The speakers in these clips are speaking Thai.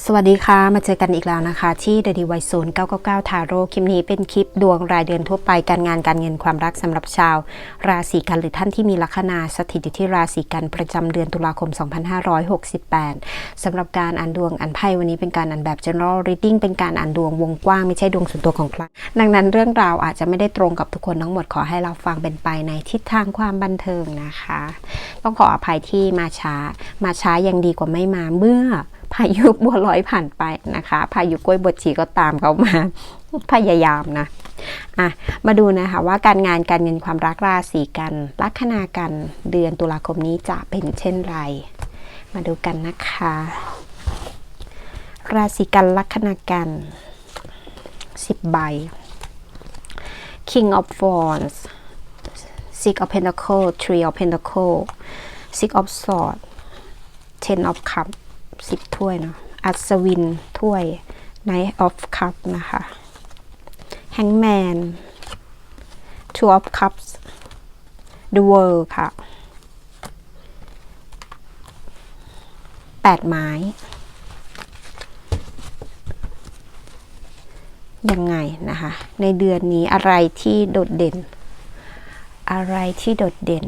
สวัสดีค่ะ มาเจอกันอีกแล้วนะคะ ที่ The Device Zone 999 Taro คลิปนี้เป็นคลิปดวงรายเดือนทั่วไปการงานการเงินความรักสำหรับชาว ราศีกันหรือท่านที่มีลัคนาสถิตอยู่ที่ราศีกันประจำเดือนตุลาคม 2568 สำหรับการอ่านดวงอ่านไพ่วันนี้เป็นการอ่านแบบ general reading เป็นการอ่านดวงวงกว้างไม่ใช่ดวงส่วนตัวของใครดังนั้นเรื่องราวอาจจะไม่ได้ตรงกับทุกคนทั้งหมดขอให้เราฟังเป็นไปในทิศทางความบันเทิงนะคะ ต้องขออภัยที่มาช้ามาช้ายังดีกว่าไม่มาเมื่อ พายุบัวลอยผ่านไปนะคะ พายุกล้วยบดชีก็ตามเขามาพยายามนะอะมาดูนะคะว่าการงานการเงินความรักราศีกันลัคนากันเดือนตุลาคมนี้จะเป็นเช่นไร มาดูกันนะคะ ราศีกันลัคนากัน10ใบ King of Wands Six of Pentacles Three of Pentacles Six of Swords Ten of Cups สิบถ้วยเนาะอัศวินถ้วย Knight of Cup นะคะ Hangman Two of Cups The World ค่ะแปดไม้ ยังไงนะคะ ในเดือนนี้อะไรที่โดดเด่น อะไรที่โดดเด่น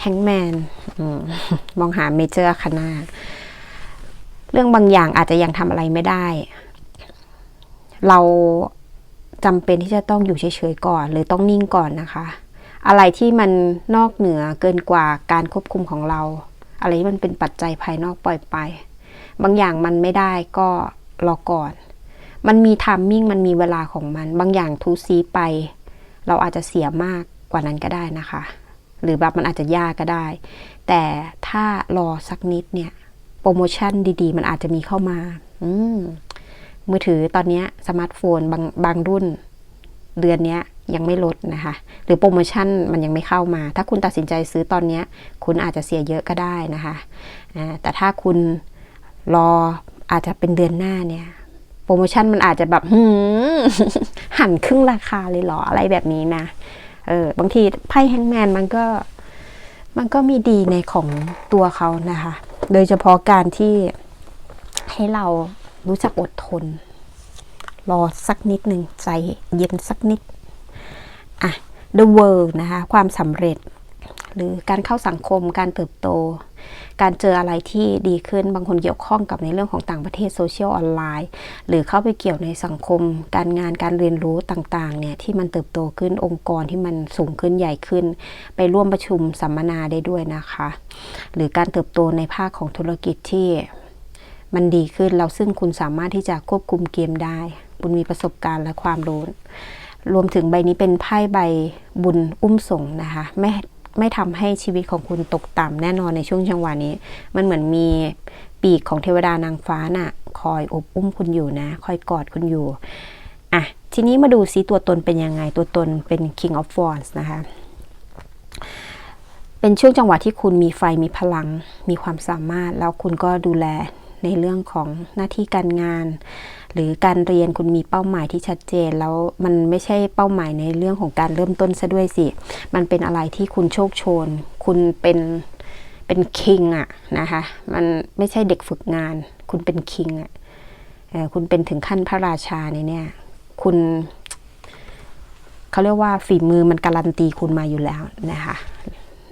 แฮงแมนมองหาเมเจอร์คณาเรื่องบางอย่างอาจจะยังทำอะไรไม่ได้ เราจำเป็นที่จะต้องอยู่เฉยๆก่อน หรือต้องนิ่งก่อนนะคะ อะไรที่มันนอกเหนือเกินกว่าการควบคุมของเรา อะไรที่มันเป็นปัจจัยภายนอกปล่อยไป บางอย่างมันไม่ได้ก็รอก่อน มันมีทามมิ่งมันมีเวลาของมัน บางอย่างทูซีไป เราอาจจะเสียมากกว่านั้นก็ได้นะคะ หรือแบบมันอาจจะยากก็ได้ แต่ถ้ารอสักนิดเนี่ย โปรโมชั่นดีๆ มันอาจจะมีเข้ามา อืมมือถือตอนนี้สมาร์ทโฟนบางบางรุ่น เดือนนี้ยังไม่ลดนะคะ หรือโปรโมชั่นมันยังไม่เข้ามา ถ้าคุณตัดสินใจซื้อตอนนี้คุณอาจจะเสียเยอะก็ได้นะคะแต่ถ้าคุณรออาจจะเป็นเดือนหน้าเนี่ย โปรโมชั่นมันอาจจะแบบหันครึ่งราคาเลยหรออะไรแบบนี้นะเออบางทีไพ่แฮงแมนมันก็ มันก็มีดีในของตัวเขานะคะ โดยเฉพาะการที่ให้เรารู้จักอดทน รอสักนิดหนึ่งใจเย็นสักนิด อะ the world นะคะ ความสำเร็จ หรือการเข้าสังคมการเติบโต การเจออะไรที่ดีขึ้นบางคนเกี่ยวข้องกับในเรื่องของต่างประเทศโซเชียลออนไลน์ หรือเข้าไปเกี่ยวในสังคม การงานการเรียนรู้ต่างๆเนี่ยที่มันเติบโตขึ้นองค์กรที่มันสูงขึ้นใหญ่ขึ้น ไปร่วมประชุมสัมมนาได้ด้วยนะคะ หรือการเติบโตในภาคของธุรกิจที่มันดีขึ้นเราซึ่งคุณสามารถที่จะควบคุมเกมได้ คุณมีประสบการณ์และความรู้ รวมถึงใบนี้เป็นไพ่ใบบุญอุ้มส่งนะคะไม่ ไม่ทำให้ชีวิตของคุณตกต่ำแน่นอนในช่วงจังหวะนี้ มันเหมือนมีปีกของเทวดานางฟ้าน่ะ คอยอบอุ้มคุณอยู่นะ คอยกอดคุณอยู่ อะ ทีนี้มาดูซิตัวตนเป็นยังไง ตัวตนเป็น King of Wands นะคะ เป็นช่วงจังหวะที่คุณมีไฟมีพลัง มีความสามารถ แล้วคุณก็ดูแลในเรื่องของหน้าที่การงาน หรือการเรียนคุณมีเป้าหมายที่ชัดเจน แล้วมันไม่ใช่เป้าหมายในเรื่องของการเริ่มต้นซะด้วยสิ มันเป็นอะไรที่คุณโชคโชน คุณเป็นเป็นคิงอะนะคะ มันไม่ใช่เด็กฝึกงาน คุณเป็นคิงอะคุณเป็นถึงขั้นพระราชาในเนี่ย คุณเขาเรียกว่าฝีมือมันการันตีคุณมาอยู่แล้วนะคะ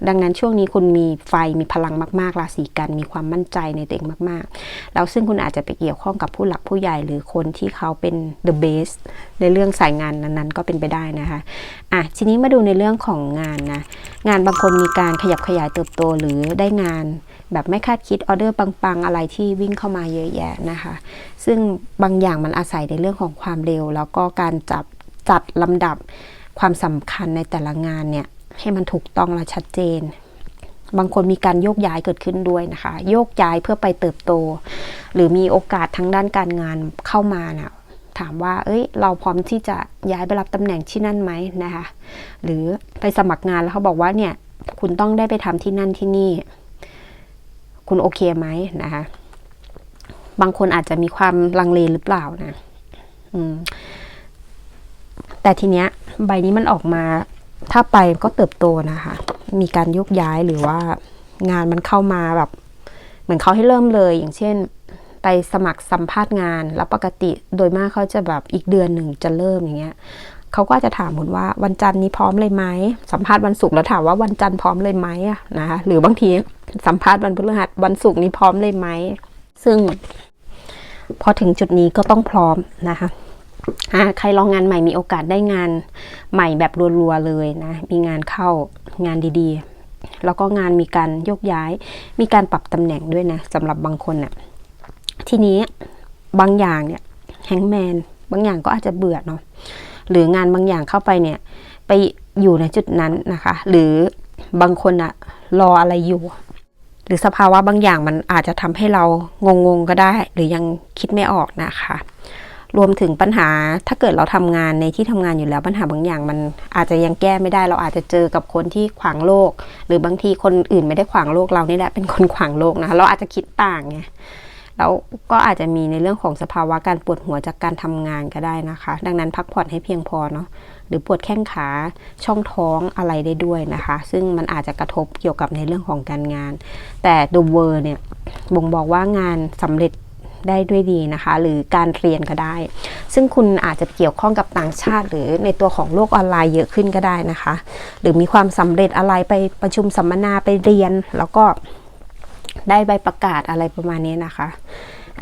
ดังนั้นช่วงนี้คุณมีไฟมีพลังมากๆราศีกันมีความมั่นใจในตัวเองมากๆ แล้วซึ่งคุณอาจจะไปเกี่ยวข้องกับผู้หลักผู้ใหญ่หรือคนที่เขาเป็น the best ในเรื่องสายงานนั้นๆ ก็เป็นไปได้นะคะอะทีนี้มาดูในเรื่องของงานนะงานบางคนมีการขยับขยายเติบโตหรือได้งาน แบบไม่คาดคิดออเดอร์ปังๆ อะไรที่วิ่งเข้ามาเยอะแยะนะคะ ซึ่งบางอย่างมันอาศัยในเรื่องของความเร็ว แล้วก็การจับจัดลำดับความสำคัญในแต่ละงานเนี่ย ให้มันถูกต้องและชัดเจน บางคนมีการโยกย้ายเกิดขึ้นด้วยนะคะ โยกย้ายเพื่อไปเติบโต หรือมีโอกาสทางด้านการงานเข้ามานะ่ะถามว่า เอ้ย เราพร้อมที่จะย้ายไปรับตำแหน่งที่นั่นไหมนะคะ หรือไปสมัครงานแล้วเขาบอกว่าเนี่ย คุณต้องได้ไปทำที่นั่นที่นี่ คุณโอเคไหมนะคะ บางคนอาจจะมีความลังเลหรือเปล่านะ อืม แต่ทีเนี้ย ใบนี้มันออกมา ถ้าไปก็เติบโตนะคะ มีการยกย้ายหรือว่างานมันเข้ามาแบบ เหมือนเขาให้เริ่มเลย อย่างเช่น ไปสมัครสัมภาษณ์งาน แล้วปกติโดยมากเขาจะแบบอีกเดือนหนึ่งจะเริ่มอย่างเงี้ยเขาก็จะถามผมว่าวันจันทร์นี้พร้อมเลยไหมสัมภาษณ์วันศุกร์แล้วถามว่าวันจันทร์พร้อมเลยไหมอะนะคะหรือบางทีสัมภาษณ์วันพฤหัสวันศุกร์นี้พร้อมเลยไหมซึ่ง พอถึงจุดนี้ก็ต้องพร้อมนะคะ ใครลองงานใหม่มีโอกาสได้งานใหม่แบบรัวๆเลยนะ มีงานเข้างานดีๆ แล้วก็งานมีการโยกย้าย มีการปรับตำแหน่งด้วยนะสำหรับบางคนน่ะทีนี้บางอย่างเนี่ยแฮงแมนบางอย่างก็อาจจะเบื่อเนาะหรืองานบางอย่างเข้าไปเนี่ยไปอยู่ในจุดนั้นนะคะ หรือบางคนอะรออะไรอยู่ หรือสภาวะบางอย่างมันอาจจะทำให้เรางงๆก็ได้ หรือยังคิดไม่ออกนะคะ รวมถึงปัญหาถ้าเกิดเราทำงานในที่ทำงานอยู่แล้วปัญหาบางอย่างมันอาจจะยังแก้ไม่ได้ เราอาจจะเจอกับคนที่ขวางโลก หรือบางทีคนอื่นไม่ได้ขวางโลกเรานี่แหละเป็นคนขวางโลกนะคะเราอาจจะคิดต่างไงแล้วก็อาจจะมีในเรื่องของสภาวะการปวดหัวจากการทำงานก็ได้นะคะ ดังนั้นพักผ่อนให้เพียงพอเนาะหรือปวดแข้งขาช่องท้องอะไรได้ด้วยนะคะ ซึ่งมันอาจจะกระทบเกี่ยวกับในเรื่องของการงาน แต่ดูเวอร์เนี่ยบ่งบอกว่างานสำเร็จ ได้ด้วยดีนะคะ หรือการเรียนก็ได้ ซึ่งคุณอาจจะเกี่ยวข้องกับต่างชาติ หรือในตัวของโลกออนไลน์เยอะขึ้นก็ได้นะคะ หรือมีความสำเร็จอะไรไปประชุมสัมมนาไปเรียน แล้วก็ได้ใบประกาศอะไรประมาณนี้นะคะ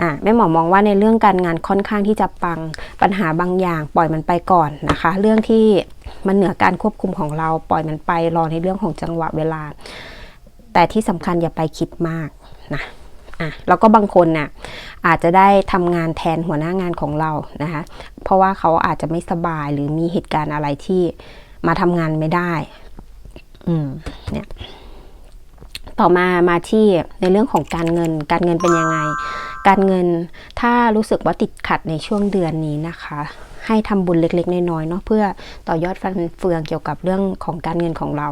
อ่าแม่หมอมองว่าในเรื่องการงานค่อนข้างที่จะปังปัญหาบางอย่าง ปล่อยมันไปก่อนนะคะ เรื่องที่มันเหนือการควบคุมของเราปล่อยมันไปรอในเรื่องของจังหวะเวลา แต่ที่สำคัญอย่าไปคิดมากนะ อะแล้วก็บางคนน่ะอาจจะได้ทำงานแทนหัวหน้างานของเรานะคะเพราะว่าเขาอาจจะไม่สบายหรือมีเหตุการณ์อะไรที่มาทำงานไม่ได้อืมเนี่ยต่อมามาที่ในเรื่องของการเงิน การเงินเป็นยังไง การเงินถ้ารู้สึกว่าติดขัดในช่วงเดือนนี้นะคะ ให้ทำบุญเล็กๆน้อยๆเนาะเพื่อต่อยอดฟันเฟืองเกี่ยวกับเรื่องของการเงินของเรา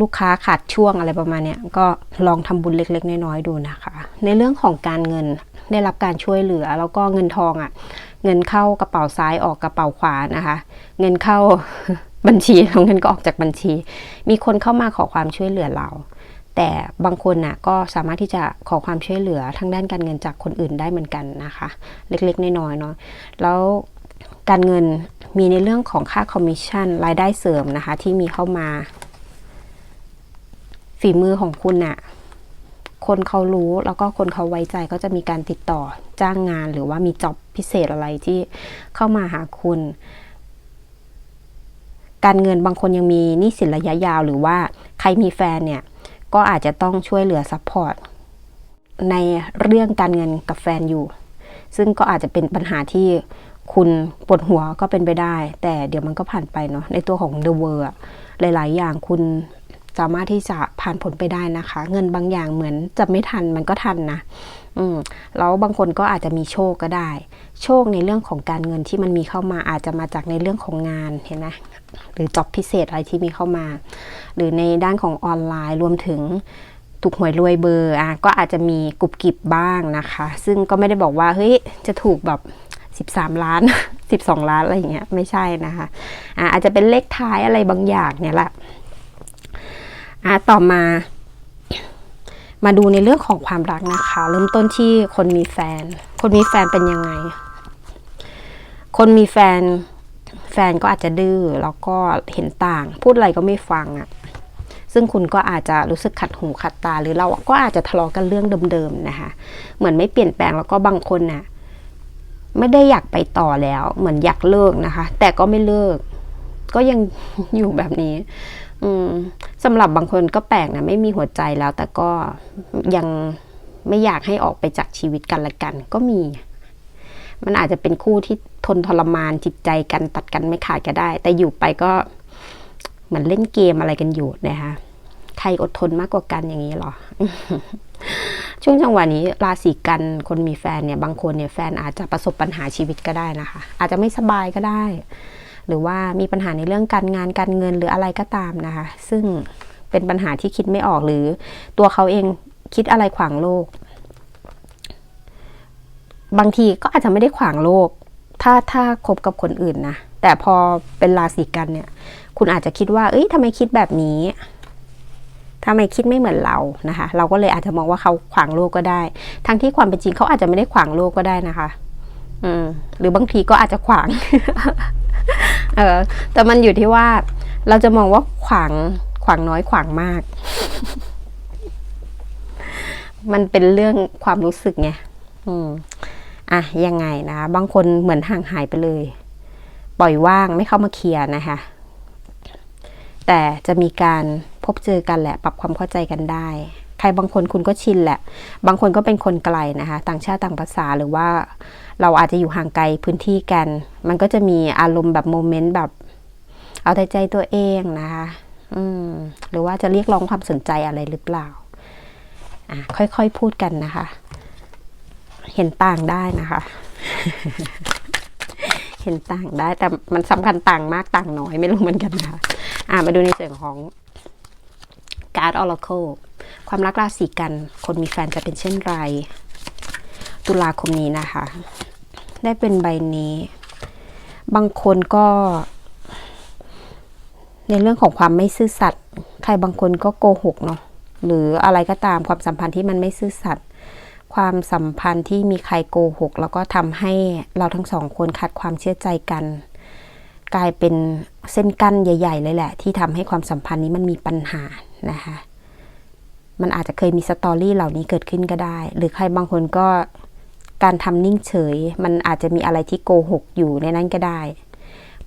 ลูกค้าขาดช่วงอะไรประมาณเนี้ยก็ลองทำบุญเล็ก ๆ น้อยๆดูนะคะ ในเรื่องของการเงินได้รับการช่วยเหลือ แล้วก็เงินทองอะ่ะ เงินเข้ากระเป๋าซ้ายออกกระเป๋าขวานะคะ เงินเข้าบัญชีแล้วเงินก็ออกจากบัญชี มีคนเข้ามาขอความช่วยเหลือเรา แต่บางคนน่ะก็สามารถที่จะขอความช่วยเหลือทางด้านการเงินจากคนอื่นได้เหมือนกันนะคะ เล็กๆน้อยๆเนาะแล้วการเงินมีในเรื่องของค่าคอมมิชชั่นรายได้เสริมนะคะ ที่มีเข้ามา ฝีมือของคุณน่ะคนเขารู้แล้วก็คนเขาไว้ใจก็จะมีการติดต่อจ้างงานหรือว่ามีจ็อบพิเศษอะไรที่เข้ามาหาคุณ การเงินบางคนยังมีหนี้สินระยะยาว หรือว่าใครมีแฟนเนี่ย ก็อาจจะต้องช่วยเหลือซัพพอร์ตในเรื่องการเงินกับแฟนอยู่ ซึ่งก็อาจจะเป็นปัญหาที่คุณปวดหัวก็เป็นไปได้ แต่เดี๋ยวมันก็ผ่านไปเนาะในตัวของ The World หลาย ๆ อย่างคุณ สามารถที่จะผ่านผลไปได้นะคะ เงินบางอย่างเหมือนจะไม่ทันมันก็ทันนะอืมแล้วบางคนก็อาจจะมีโชคก็ได้ โชคในเรื่องของการเงินที่มันมีเข้ามาอาจจะมาจากในเรื่องของงานเห็นไหมหรือจ็อบพิเศษอะไรที่มีเข้ามา หรือในด้านของออนไลน์รวมถึงถูกหวยรวยเบอร์อะก็อาจจะมีกรุบกิบบ้างนะคะ ซึ่งก็ไม่ได้บอกว่าเฮ้ยจะถูกแบบ13 ล้าน 12 ล้านอะไรอย่างเงี้ยไม่ใช่นะคะอะอาจจะเป็นเลขท้ายอะไรบางอย่างเนี่ยแหละ อะต่อมา มาดูในเรื่องของความรักนะคะ เริ่มต้นที่คนมีแฟน คนมีแฟนเป็นยังไง คนมีแฟน แฟนก็อาจจะดื้อแล้วก็เห็นต่าง พูดอะไรก็ไม่ฟังอะ่ะซึ่งคุณก็อาจจะรู้สึกขัดหูขัดตา หรือเราก็อาจจะทะเลาะกันเรื่องเดิมๆนะคะ เหมือนไม่เปลี่ยนแปลงแล้วก็บางคนน่ะไม่ได้อยากไปต่อแล้ว เหมือนอยากเลิกนะคะ แต่ก็ไม่เลิก ก็ยังอยู่แบบนี้ อืมสำหรับบางคนก็แปลกนะไม่มีหัวใจแล้ว แต่ก็ยังไม่อยากให้ออกไปจากชีวิตกันละกัน ก็มี มันอาจจะเป็นคู่ที่ทนทรมานจิตใจกันตัดกันไม่ขาดก็ได้ แต่อยู่ไปก็เหมือนเล่นเกมอะไรกันอยู่นะคะใครอดทนมากกว่ากันอย่างนี้หรอ ช่วงจังหวะนี้ราศีกันคนมีแฟนเนี่ย บางคนเนี่ยแฟนอาจจะประสบปัญหาชีวิตก็ได้นะคะ อาจจะไม่สบายก็ได้ หรือว่ามีปัญหาในเรื่องการงานการเงินหรืออะไรก็ตามนะคะ ซึ่งเป็นปัญหาที่คิดไม่ออกหรือตัวเขาเองคิดอะไรขวางโลก บางทีก็อาจจะไม่ได้ขวางโลก ถ้าถ้าคบกับคนอื่นนะแต่พอเป็นราศีกันเนี่ย คุณอาจจะคิดว่า เอ้ยทำไมคิดแบบนี้ทำไมคิดไม่เหมือนเรานะคะ เราก็เลยอาจจะมองว่าเขาขวางโลกก็ได้ ทั้งที่ความเป็นจริงเขาอาจจะไม่ได้ขวางโลกก็ได้นะคะ อืมหรือบางทีก็อาจจะขวาง เออแต่มันอยู่ที่ว่าเราจะมองว่าขวางขวางน้อยขวางมาก มันเป็นเรื่องความรู้สึกไงอืมอะยังไงนะคะบางคนเหมือนห่างหายไปเลย ปล่อยว่างไม่เข้ามาเคลียร์นะคะ แต่จะมีการพบเจอกันแหละ ปรับความเข้าใจกันได้ ใครบางคนคุณก็ชินแหละ บางคนก็เป็นคนไกลนะคะ ต่างชาติต่างภาษาหรือว่าเราอาจจะอยู่ห่างไกลพื้นที่กัน มันก็จะมีอารมณ์แบบโมเมนต์แบบ เอาแต่ใจตัวเองนะคะอืมหรือว่าจะเรียกร้องความสนใจอะไรหรือเปล่าอะค่อยๆพูดกันนะคะ เห็นต่างได้นะคะ เห็นต่างได้ แต่มันสำคัญต่างมากต่างน้อยไม่รู้เหมือนกันนะคะอะมาดูในส่วนของการ์ดออร์ c l e ความรักราศีกัน คนมีแฟนจะเป็นเช่นไร ตุลาคมนี้นะคะ ได้เป็นใบนี้ บางคนก็ ในเรื่องของความไม่ซื่อสัตย์ใครบางคนก็โกหกเนาะหรืออะไรก็ตามความสัมพันธ์ที่มันไม่ซื่อสัตย์ความสัมพันธ์ที่มีใครโกหก แล้วก็ทำให้เราทั้งสองคนขาดความเชื่อใจกัน กลายเป็นเส้นกั้นใหญ่ ๆ เลยแหละ ที่ทำให้ความสัมพันธ์นี้มันมีปัญหานะคะ มันอาจจะเคยมีสตอรี่เหล่านี้เกิดขึ้นก็ได้ หรือใครบางคนก็การทำนิ่งเฉย มันอาจจะมีอะไรที่โกหกอยู่ในนั้นก็ได้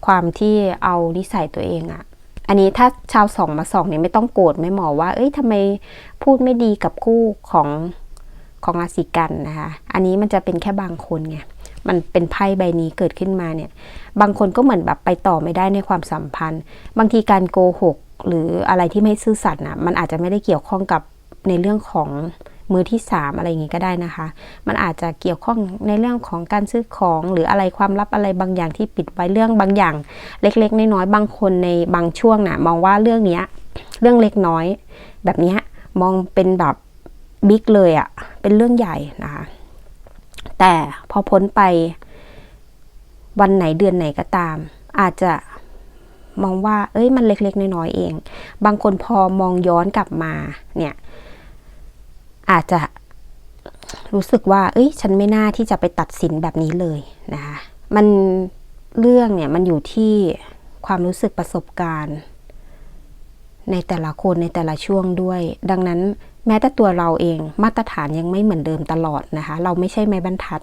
ความที่เอานิสัยตัวเองอะอันนี้ถ้าชาวสองมาสองเนี่ยไม่ต้องโกรธไม่หมอว่า เอ้ยทำไมพูดไม่ดีกับคู่ของของราศีกันนะคะ อันนี้มันจะเป็นแค่บางคนไง มันเป็นไพ่ใบนี้เกิดขึ้นมาเนี่ย บางคนก็เหมือนแบบไปต่อไม่ได้ในความสัมพันธ์ บางทีการโกหก หรืออะไรที่ไม่ซื่อสัตย์นะมันอาจจะไม่ได้เกี่ยวข้องกับ ในเรื่องของมือที่สามอะไรอย่างงี้ก็ได้นะคะ มันอาจจะเกี่ยวข้องในเรื่องของการซื้อของ หรืออะไรความลับอะไรบางอย่างที่ปิดไว้เรื่องบางอย่าง เล็กๆน้อยๆบางคนในบางช่วงนะ่ะมองว่าเรื่องเนี้ยเรื่องเล็กน้อย แบบนี้มองเป็นแบบบิ๊กเลยอะ่ะเป็นเรื่องใหญ่นะคะ แต่พอพ้นไปวันไหนเดือนไหนก็ตาม อาจจะมองว่า เอ้ยมันเล็กๆน้อยๆเอง บางคนพอมองย้อนกลับมาเนี่ย อาจจะรู้สึกว่า เอ้ย ฉันไม่น่าที่จะไปตัดสินแบบนี้เลยนะคะ มันเรื่องเนี่ยมันอยู่ที่ความรู้สึกประสบการณ์ ในแต่ละคนในแต่ละช่วงด้วย ดังนั้นแม้แต่ตัวเราเองมาตรฐานยังไม่เหมือนเดิมตลอดนะคะ เราไม่ใช่ไม้บรรทัด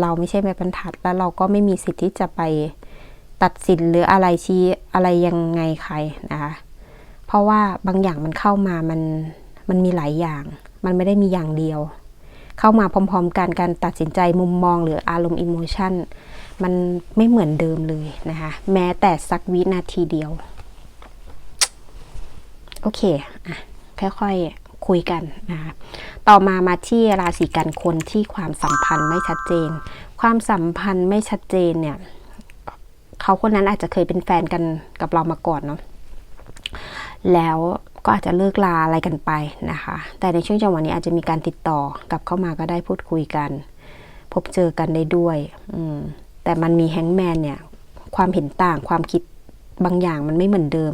เราไม่ใช่ไม้บรรทัด แล้วเราก็ไม่มีสิทธิ์ที่จะไปตัดสินหรืออะไรชี้อะไรยังไงใครนะคะ เพราะว่าบางอย่างมันเข้ามามัน มันมีหลายอย่าง มันไม่ได้มีอย่างเดียว เข้ามาพร้อมๆกันการตัดสินใจมุมมองหรืออารมณ์อิโมชันมันไม่เหมือนเดิมเลยนะคะ แม้แต่สักวินาทีเดียว โอเคอะค่อยๆคุยกันนะคะต่อมามาที่ราศีกันคนที่ความสัมพันธ์ไม่ชัดเจน ความสัมพันธ์ไม่ชัดเจนเนี่ยเขาคนนั้นอาจจะเคยเป็นแฟนกันกับเรามาก่อนเนาะแล้ว ก็อาจจะเลิกลาอะไรกันไปนะคะ แต่ในช่วงจังหวะนี้อาจจะมีการติดต่อกลับเข้ามาก็ได้พูดคุยกัน พบเจอกันได้ด้วยอืมแต่มันมีแฮงแมนเนี่ย ความเห็นต่างความคิดบางอย่างมันไม่เหมือนเดิม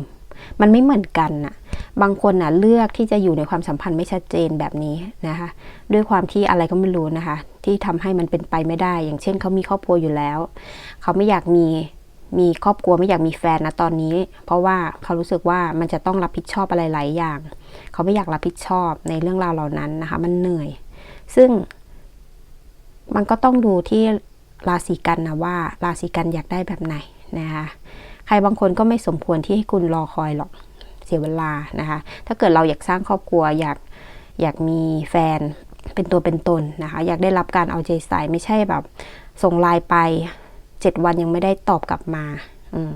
มันไม่เหมือนกันน่ะ บางคนน่ะเลือกที่จะอยู่ในความสัมพันธ์ไม่ชัดเจนแบบนี้นะคะ ด้วยความที่อะไรก็ไม่รู้นะคะ ที่ทำให้มันเป็นไปไม่ได้ อย่างเช่นเขามีครอบครัวอยู่แล้ว เขาไม่อยากมี มีครอบครัวไม่อยากมีแฟนนะตอนนี้ เพราะว่าเขารู้สึกว่ามันจะต้องรับผิดชอบอะไรหลายอย่าง เขาไม่อยากรับผิดชอบในเรื่องราวเหล่านั้นนะคะ มันเหนื่อย ซึ่ง มันก็ต้องดูที่ราศีกันนะว่า ราศีกันอยากได้แบบไหนนะคะใครบางคนก็ไม่สมควรที่ให้คุณรอคอยหรอกเสียเวลานะคะ ถ้าเกิดเราอยากสร้างครอบครัวอยากอยากมีแฟนเป็นตัวเป็นตนนะคะ อยากได้รับการเอาใจใส่ไม่ใช่แบบส่งไลน์ไป เจ็ดวันยังไม่ได้ตอบกลับมา อืม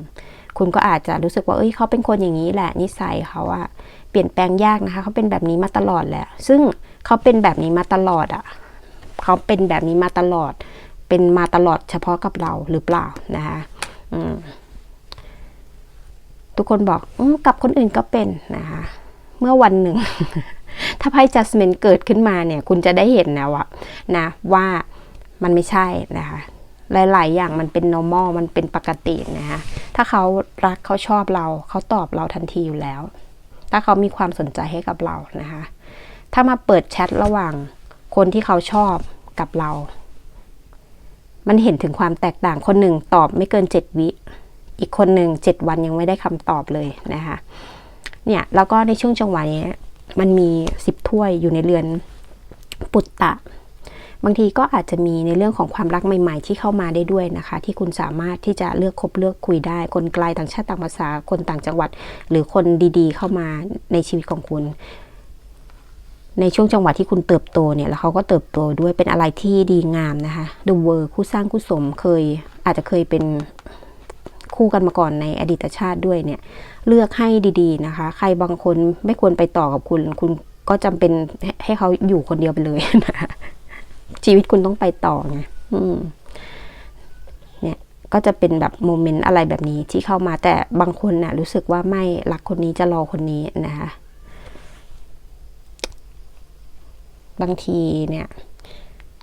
คุณก็อาจจะรู้สึกว่า เอ้ย เขาเป็นคนอย่างนี้แหละ นิสัยเขาอะเปลี่ยนแปลงยากนะคะ เขาเป็นแบบนี้มาตลอดแหละ ซึ่งเขาเป็นแบบนี้มาตลอดอะเขาเป็นแบบนี้มาตลอด เป็นมาตลอดเฉพาะกับเราหรือเปล่านะคะอืมทุกคนบอกอกับคนอื่นก็เป็นนะคะ เมื่อวันหนึ่ง ถ้าไพ่ judgment เกิดขึ้นมาเนี่ย คุณจะได้เห็นนะว่านะว่ามันไม่ใช่นะคะ หลาย ๆ อย่างมันเป็น normal มันเป็นปกตินะคะถ้าเขารักเขาชอบเราเขาตอบเราทันทีอยู่แล้ว ถ้าเขามีความสนใจให้กับเรานะคะ ถ้ามาเปิดแชทระหว่างคนที่เขาชอบกับเรา มันเห็นถึงความแตกต่างคนหนึ่งตอบไม่เกินเจ็ดวิ อีกคนหนึ่งเจ็ดวันยังไม่ได้คำตอบเลยนะคะเนี่ยแล้วก็ในช่วงจังหวะนี้มันมีสิบถ้วยอยู่ในเรือนปุตตะ บางทีก็อาจจะมีในเรื่องของความรักใหม่ๆ ที่เข้ามาได้ด้วยนะคะ ที่คุณสามารถที่จะเลือกคบเลือกคุยได้ คนไกลต่างชาติต่างภาษาคนต่างจังหวัด หรือคนดีๆ เข้ามาในชีวิตของคุณ ในช่วงจังหวะที่คุณเติบโตเนี่ยแล้วเขาก็เติบโตด้วยเป็นอะไรที่ดีงามนะคะดูเวอร์คู่สร้างคู่สมเคยอาจจะเคยเป็นคู่กันมาก่อนในอดีตชาติด้วยเนี่ย เลือกให้ดีๆนะคะ ใครบางคนไม่ควรไปต่อกับคุณ คุณก็จำเป็นให้เขาอยู่คนเดียวไปเลยนะคะ ชีวิตคุณต้องไปต่อไงเนี่ยก็จะเป็นแบบโมเมนต์อะไรแบบนี้ที่เข้ามาแต่บางคนน่ะรู้สึกว่าไม่รักคนนี้จะรอคนนี้นะคะบางทีเนี่ย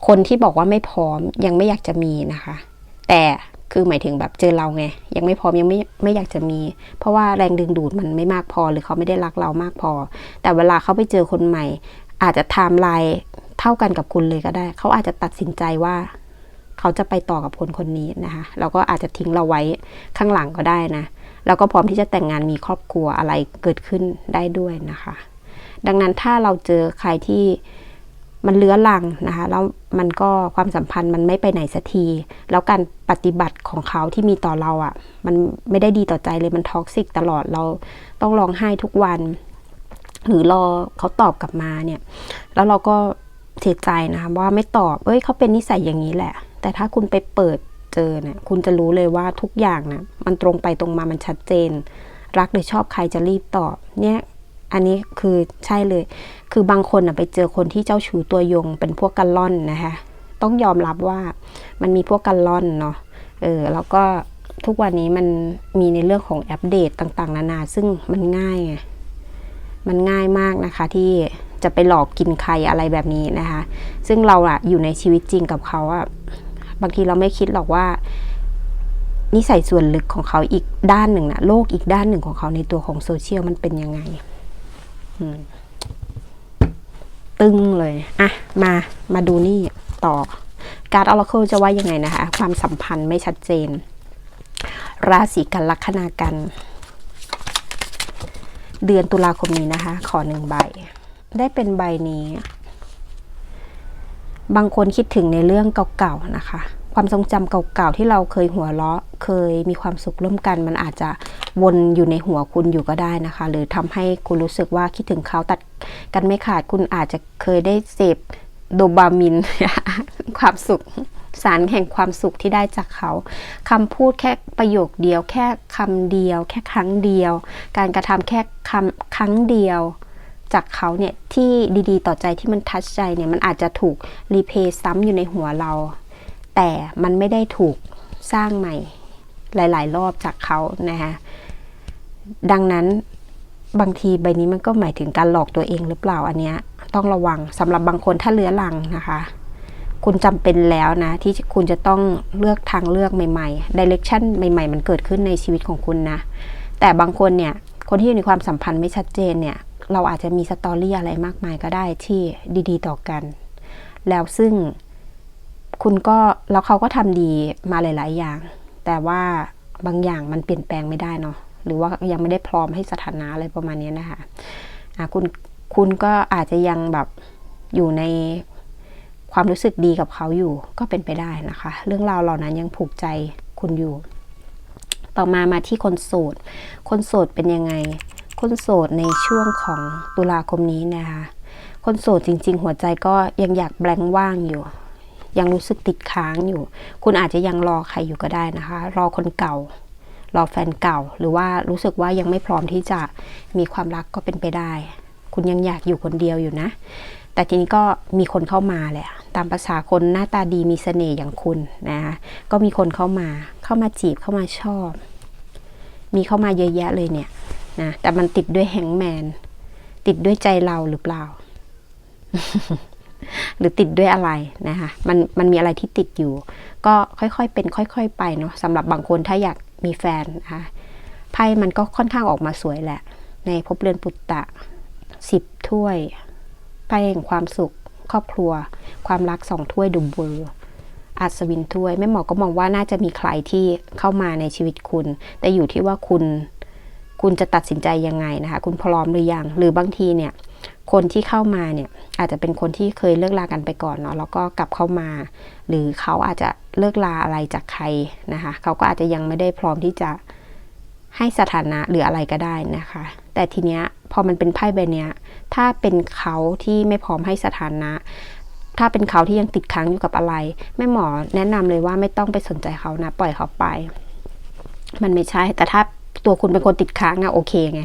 คนที่บอกว่าไม่พร้อมยังไม่อยากจะมีนะคะ แต่คือหมายถึงแบบเจอเราไงยังไม่พร้อมยังไม่ไม่อยากจะมี เพราะว่าแรงดึงดูดมันไม่มากพอหรือเขาไม่ได้รักเรามากพอ แต่เวลาเขาไปเจอคนใหม่ อาจจะไทม์ไลน์ เท่ากันกับคุณเลยก็ได้ เขาอาจจะตัดสินใจว่า เขาจะไปต่อกับคนคนนี้นะคะแล้วก็อาจจะทิ้งเราไว้ข้างหลังก็ได้นะแล้วก็พร้อมที่จะแต่งงานมีครอบครัวอะไรเกิดขึ้นได้ด้วยนะคะ ดังนั้นถ้าเราเจอใครที่มันเลื้อรังนะคะแล้วมันก็ความสัมพันธ์มันไม่ไปไหนสักที แล้วการปฏิบัติของเขาที่มีต่อเราอะ่ะ มันไม่ได้ดีต่อใจเลยมันท็อกซิกตลอดเราต้องร้องไห้ทุกวัน หรือรอเขาตอบกลับมาเนี่ย แล้วเราก็ เสียใจนะคะว่าไม่ตอบ เอ้ยเขาเป็นนิสัยอย่างนี้แหละ แต่ถ้าคุณไปเปิดเจอเนี่ยคุณจะรู้เลยว่าทุกอย่างนะมันตรงไปตรงมามันชัดเจน รักหรือชอบใครจะรีบตอบ เนี่ยอันนี้คือใช่เลย คือบางคนอะไปเจอคนที่เจ้าชู้ตัวยง เป็นพวกกันล่อนนะคะต้องยอมรับว่ามันมีพวกกันล่อนเนาะเออแล้วก็ทุกวันนี้มันมีในเรื่องของอัปเดตต่างๆ นานา ซึ่งมันง่ายไงมันง่ายมากนะคะที่ จะไปหลอกกินใครอะไรแบบนี้นะคะ ซึ่งเราอะอยู่ในชีวิตจริงกับเขาอะบางทีเราไม่คิดหรอกว่า นิสัยส่วนลึกของเขาอีกด้านหนึ่งนะโลกอีกด้านหนึ่งของเขาในตัวของโซเชียลมันเป็นยังไงตึงเลยอะมามาดูนี่ต่อการออร์เคิลจะว่ายังไงนะคะ ความสัมพันธ์ไม่ชัดเจน ราศีกันลัคนากัน เดือนตุลาคมนี้นะคะ ขอหนึ่งใบ ได้เป็นใบนี้ บางคนคิดถึงในเรื่องเก่าๆนะคะ ความทรงจำเก่าๆที่เราเคยหัวเราะ เคยมีความสุขร่วมกัน มันอาจจะวนอยู่ในหัวคุณอยู่ก็ได้นะคะ หรือทำให้คุณรู้สึกว่าคิดถึงเขาตัดกันไม่ขาดคุณอาจจะเคยได้เสพโดบามิน ความสุขสารแห่งความสุขที่ได้จากเขาคำพูดแค่ประโยคเดียว แค่คำเดียว แค่ครั้งเดียว การกระทำแค่คำครั้งเดียว จากเขาเนี่ยที่ดีๆ ต่อใจที่มันทัชใจเนี่ยมันอาจจะถูกรีเพย์ซ้ำอยู่ในหัวเรา แต่มันไม่ได้ถูกสร้างใหม่หลาย ๆ รอบจากเขานะคะดังนั้นบางทีใบนี้มันก็หมายถึงการหลอกตัวเองหรือเปล่าอันเนี้ยต้องระวังสำหรับบางคนถ้าเลื้อรังนะคะ คุณจำเป็นแล้วนะ ที่คุณจะต้องเลือกทางเลือกใหม่ๆดิเรกชันใหม่ ๆ มันเกิดขึ้นในชีวิตของคุณนะ แต่บางคนเนี่ย คนที่อยู่ในความสัมพันธ์ไม่ชัดเจนเนี่ย เราอาจจะมีสตอรี่อะไรมากมายก็ได้ที่ดี ๆ ต่อกัน แล้วซึ่งคุณก็แล้วเขาก็ทำดีมาหลาย ๆ อย่าง แต่ว่าบางอย่างมันเปลี่ยนแปลงไม่ได้เนาะหรือว่ายังไม่ได้พร้อมให้สถานะอะไรประมาณนี้นะคะะคุณคุณก็อาจจะยังแบบอยู่ในความรู้สึกดีกับเขาอยู่ก็เป็นไปได้นะคะ เรื่องราวเหล่านั้นยังผูกใจคุณอยู่ ต่อมามาที่คนโสด คนโสดเป็นยังไง คนโสดในช่วงของตุลาคมนี้นะคะ คนโสดจริง ๆ หัวใจก็ยังอยากแบงว่างอยู่ ยังรู้สึกติดค้างอยู่ คุณอาจจะยังรอใครอยู่ก็ได้นะคะ รอคนเก่า รอแฟนเก่า หรือว่ารู้สึกว่ายังไม่พร้อมที่จะมีความรักก็เป็นไปได้ คุณยังอยากอยู่คนเดียวอยู่นะ แต่ทีนี้ก็มีคนเข้ามาแหละ ตามภาษาคนหน้าตาดีมีเสน่ห์อย่างคุณนะคะ ก็มีคนเข้ามา เข้ามาจีบ เข้ามาชอบ มีเข้ามาเยอะแยะเลยเนี่ย นะแต่มันติดด้วยแฮงแมน ติดด้วยใจเราหรือเปล่า หรือติดด้วยอะไรนะคะมันมันมีอะไรที่ติดอยู่ ก็ค่อยๆเป็น ค่อย ๆ ไปเนาะสำหรับบางคนถ้าอยากมีแฟนนะคะไพ่มันก็ค่อนข้างออกมาสวยแหละ ในภพเรือนปุตตะสิบถ้วยไพ่แห่งความสุขครอบครัว ความรักสองถ้วยดุมเบอร์อัศวินถ้วยแม่หมอก็มองว่าน่าจะมีใครที่เข้ามาในชีวิตคุณ แต่อยู่ที่ว่าคุณ คุณจะตัดสินใจยังไงนะคะ คุณพร้อมหรือยัง หรือบางทีเนี่ย คนที่เข้ามาเนี่ยอาจจะเป็นคนที่เคยเลิกลากันไปก่อนเนาะ แล้วก็กลับเข้ามา หรือเขาอาจจะเลิกลาอะไรจากใครนะคะ เขาก็อาจจะยังไม่ได้พร้อมที่จะให้สถานะหรืออะไรก็ได้นะคะ แต่ทีเนี้ยพอมันเป็นไพ่ใบเนี้ย ถ้าเป็นเขาที่ไม่พร้อมให้สถานะ ถ้าเป็นเขาที่ยังติดค้างอยู่กับอะไร แม่หมอแนะนำเลยว่าไม่ต้องไปสนใจเขานะ ปล่อยเขาไป มันไม่ใช่ แต่ถ้า ตัวคุณเป็นคนติดค้างอะโอเคไง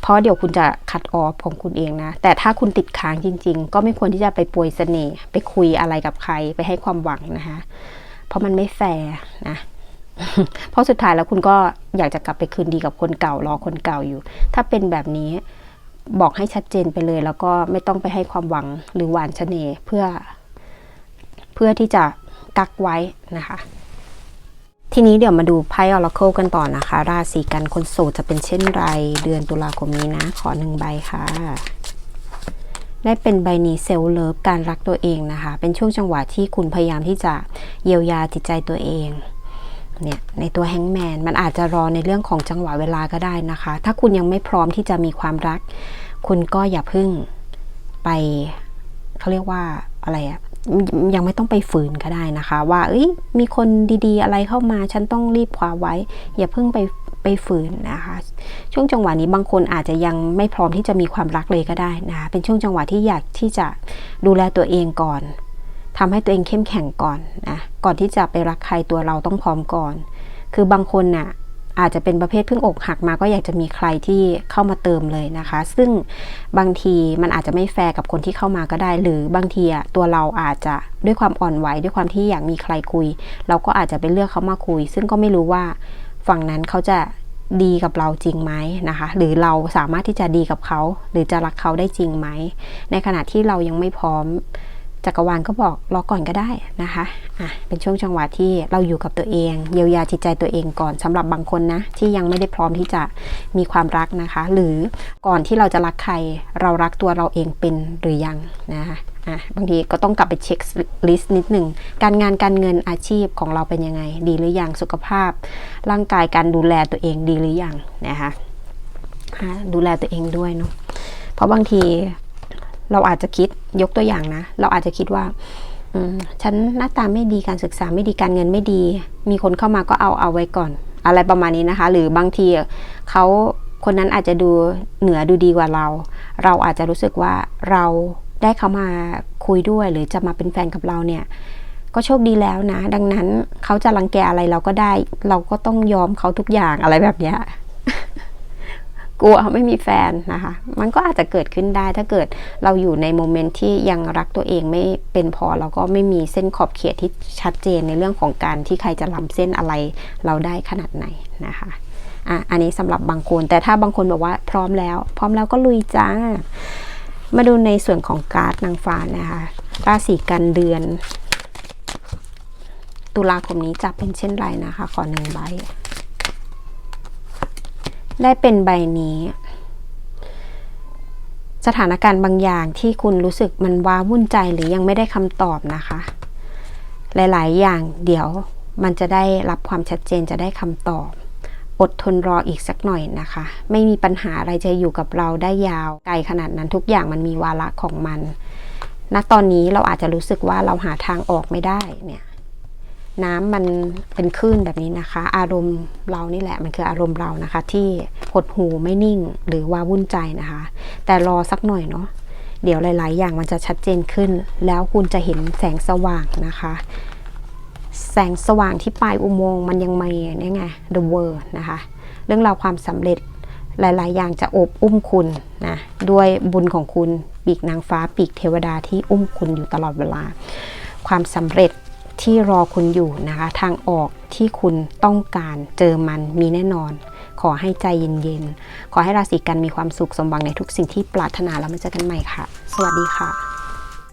เพราะเดี๋ยวคุณจะคัดออฟของคุณเองนะ แต่ถ้าคุณติดค้างจริง ๆ ก็ไม่ควรที่จะไปปวยเสน่ห์ไปคุยอะไรกับใครไปให้ความหวังนะคะ เพราะมันไม่แฟร์นะเพราะสุดท้ายแล้วคุณก็อยากจะกลับไปคืนดีกับคนเก่ารอคนเก่าอยู่ ถ้าเป็นแบบนี้บอกให้ชัดเจนไปเลย แล้วก็ไม่ต้องไปให้ความหวังหรือหวานเสน่ห์เพื่อ เพื่อที่จะกักไว้นะคะ ทีนี้เดี๋ยวมาดูไพ่ออราเคิลกันต่อนะคะ ราศีกันคนโสดจะเป็นเช่นไร เดือนตุลาคมนี้นะ ขอหนึ่งใบค่ะได้เป็นใบนี้เซลล์เลิฟการรักตัวเองนะคะ เป็นช่วงจังหวะที่คุณพยายามที่จะเยียวยาจิตใจตัวเองเนี่ยในตัวแฮงแมนมันอาจจะรอในเรื่องของจังหวะเวลาก็ได้นะคะ ถ้าคุณยังไม่พร้อมที่จะมีความรัก คุณก็อย่าพึ่งไปเขาเรียกว่าอะไรอะ ยังไม่ต้องไปฝืนก็ได้นะคะ ว่าเอ้ยมีคนดีๆ อะไรเข้ามาฉันต้องรีบคว้าไว้ อย่าเพิ่งไปไปฝืนนะคะ ช่วงจังหวะนี้บางคนอาจจะยังไม่พร้อมที่จะมีความรักเลยก็ได้นะคะเป็นช่วงจังหวะที่อยากที่จะดูแลตัวเองก่อนทำให้ตัวเองเข้มแข็งก่อนนะก่อนที่จะไปรักใครตัวเราต้องพร้อมก่อน คือบางคนน่ะ อาจจะเป็นประเภทเพิ่งอกหักมาก็อยากจะมีใครที่เข้ามาเติมเลยนะคะ ซึ่งบางทีมันอาจจะไม่แฟร์กับคนที่เข้ามาก็ได้ หรือบางทีอะตัวเราอาจจะด้วยความอ่อนไหวด้วยความที่อยากมีใครคุย เราก็อาจจะไปเลือกเขามาคุย ซึ่งก็ไม่รู้ว่าฝั่งนั้นเขาจะดีกับเราจริงไหมนะคะ หรือเราสามารถที่จะดีกับเขา หรือจะรักเขาได้จริงไหม ในขณะที่เรายังไม่พร้อม จักรวาลก็บอกรอก่อนก็ได้นะคะอะเป็นช่วงจังหวะที่เราอยู่กับตัวเอง เยียวยาจิตใจตัวเองก่อนสำหรับบางคนนะ ที่ยังไม่ได้พร้อมที่จะมีความรักนะคะ หรือก่อนที่เราจะรักใคร เรารักตัวเราเองเป็นหรือยังนะคะอะบางทีก็ต้องกลับไปเช็คลิสต์นิดหนึ่ง การงานการเงินอาชีพของเราเป็นยังไง ดีหรือยังสุขภาพ ร่างกายการดูแลตัวเองดีหรือยังนะคะดูแลตัวเองด้วยเนาะเพราะบางที เราอาจจะคิดยกตัวอย่างนะ เราอาจจะคิดว่าอฉันหน้าตาไม่ดีการศึกษาไม่ดีการเงินไม่ดี มีคนเข้ามาก็เอาเอาไว้ก่อน อะไรประมาณนี้นะคะ หรือบางทีเขาคนนั้นอาจจะดูเหนือดูดีกว่าเรา เราอาจจะรู้สึกว่าเราได้เขามาคุยด้วย หรือจะมาเป็นแฟนกับเราเนี่ย ก็โชคดีแล้วนะ ดังนั้นเขาจะรังแกอะไรเราก็ได้ เราก็ต้องยอมเขาทุกอย่างอะไรแบบเนี้ย กลัวไม่มีแฟนนะคะ มันก็อาจจะเกิดขึ้นได้ถ้าเกิดเราอยู่ในโมเมนต์ที่ยังรักตัวเองไม่เป็นพอเราก็ไม่มีเส้นขอบเขตที่ชัดเจนในเรื่องของการที่ใครจะล้ำเส้นอะไรเราได้ขนาดไหนนะคะอะอันนี้สำหรับบางคนแต่ถ้าบางคนบอกว่าพร้อมแล้ว พร้อมแล้วก็ลุยจ้า มาดูในส่วนของการ์ดนางฟ้านะคะราศีกันเดือน ตุลาคมนี้จะเป็นเช่นไรนะคะ ขอหนึ่งใบ ได้เป็นใบนี้ สถานการณ์บางอย่างที่คุณรู้สึกมันว้าวุ่นใจหรือยังไม่ได้คำตอบนะคะ หลาย ๆ อย่างเดี๋ยวมันจะได้รับความชัดเจนจะได้คำตอบ อดทนรออีกสักหน่อยนะคะ ไม่มีปัญหาอะไรจะอยู่กับเราได้ยาวไกลขนาดนั้นทุกอย่างมันมีวาระของมันณตอนนี้เราอาจจะรู้สึกว่าเราหาทางออกไม่ได้เนี่ย น้ำมันเป็นคลื่นแบบนี้นะคะ อารมณ์เรานี่แหละมันคืออารมณ์เรานะคะ ที่หดหูไม่นิ่งหรือว่าวุ่นใจนะคะ แต่รอสักหน่อยเนาะเดี๋ยวหลาย ๆ อย่างมันจะชัดเจนขึ้น แล้วคุณจะเห็นแสงสว่างนะคะ แสงสว่างที่ปลายอุโมงค์มันยังมีเนี่ยไง the world นะคะ เรื่องราวความสำเร็จหลาย ๆ อย่างจะอบอุ้มคุณนะด้วยบุญของคุณปีกนางฟ้าปีกเทวดาที่อุ้มคุณอยู่ตลอดเวลา ความสำเร็จ ที่รอคุณอยู่นะคะ ทางออกที่คุณต้องการเจอมันมีแน่นอน ขอให้ใจเย็นๆ ขอให้ราศีกันมีความสุขสมหวังในทุกสิ่งที่ปรารถนาแล้วมาเจอกันใหม่ค่ะ สวัสดีค่ะ